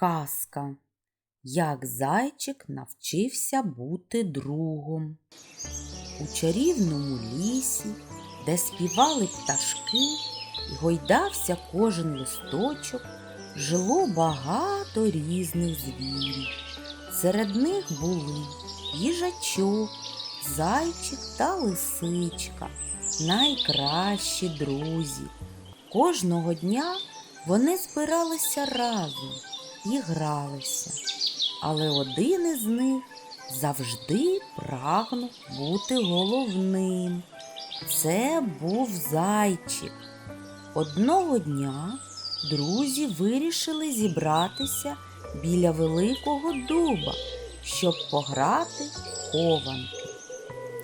Казка. Як зайчик навчився бути другом. У чарівному лісі, де співали пташки і гойдався кожен листочок, жило багато різних звірів. Серед них були їжачок, зайчик та лисичка, найкращі друзі. Кожного дня вони збиралися разом і гралися, але один із них завжди прагнув бути головним. Це був зайчик. Одного дня друзі вирішили зібратися біля великого дуба, щоб пограти в хованки.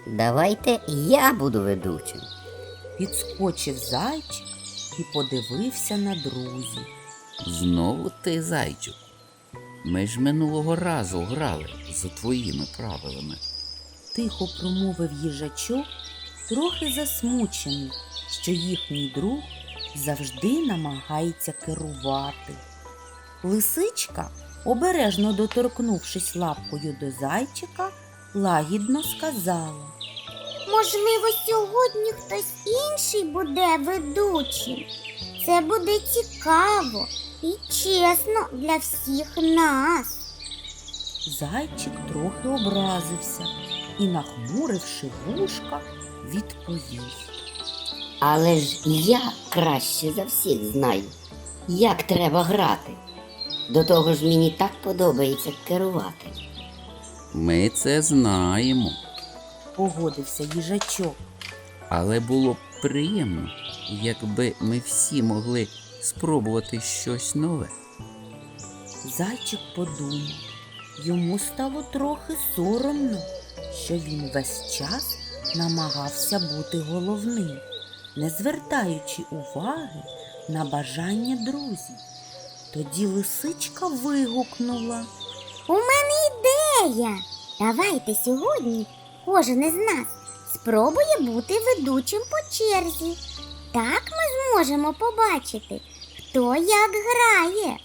Давайте я буду ведучим. Підскочив зайчик і подивився на друзів. Знову ти, зайчик. Ми ж минулого разу грали за твоїми правилами. Тихо промовив їжачок, трохи засмучений, що їхній друг завжди намагається керувати. Лисичка, обережно доторкнувшись лапкою до зайчика, лагідно сказала. Можливо, сьогодні хтось інший буде ведучим. Це буде цікаво і чесно для всіх нас. Зайчик трохи образився і, нахмуривши вушка, відповів. Але ж я краще за всіх знаю, як треба грати. До того ж мені так подобається керувати. Ми це знаємо, Погодився їжачок. але було б приємно, якби ми всі могли спробувати щось нове. Зайчик подумав. Йому стало трохи соромно, що він весь час намагався бути головним, не звертаючи уваги на бажання друзів. Тоді лисичка вигукнула. У мене ідея. Давайте сьогодні кожен із нас спробує бути ведучим по черзі. Так ми зможемо побачити, хто як грає.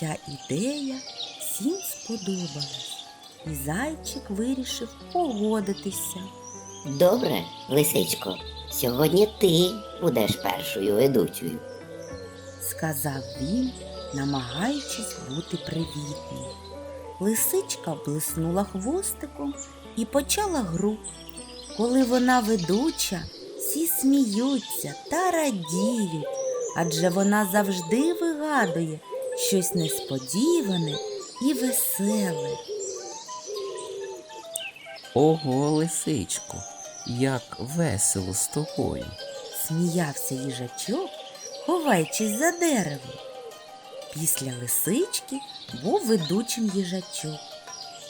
Ця ідея всім сподобалась, і зайчик вирішив погодитися. Добре, лисичко, сьогодні ти будеш першою ведучою. сказав він, намагаючись бути привітним. Лисичка блиснула хвостиком і почала гру. Коли вона ведуча, всі сміються та радіють, адже вона завжди вигадує щось несподіване і веселе. Ого, лисичко, як весело з тобою. Сміявся їжачок, ховаючись за деревом. Після лисички був ведучим їжачок.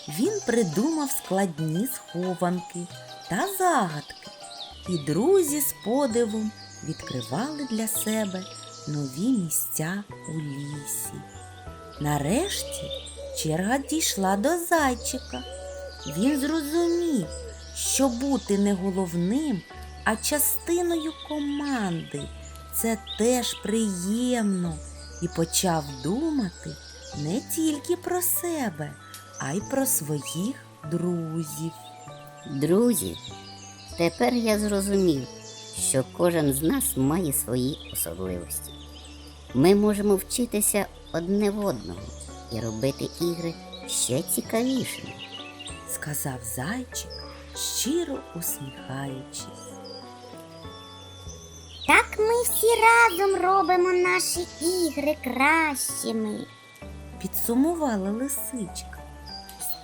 Він придумав складні схованки та загадки, і друзі з подивом відкривали для себе нові місця у лісі. Нарешті черга дійшла до зайчика. Він зрозумів, що бути не головним, а частиною команди це теж приємно, і почав думати не тільки про себе, а й про своїх друзів. Друзі, тепер я зрозумів, що кожен з нас має свої особливості. Ми можемо вчитися одне в одного і робити ігри ще цікавішими. сказав зайчик, щиро усміхаючись. Так ми всі разом робимо наші ігри кращими. Підсумувала лисичка.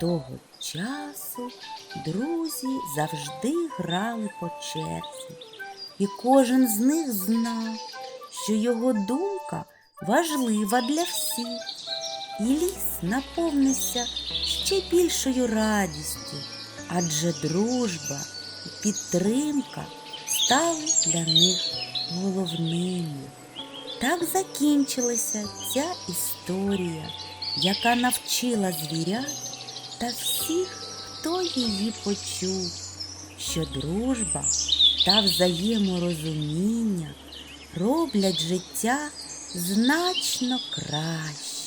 Того часу друзі завжди грали по черзі, і кожен з них знав, що його думка важлива для всіх. І ліс наповнився ще більшою радістю, адже дружба і підтримка стали для них головними. Так закінчилася ця історія, яка навчила звірят та всіх, хто її почув, що дружба та взаєморозуміння роблять життя значно краще.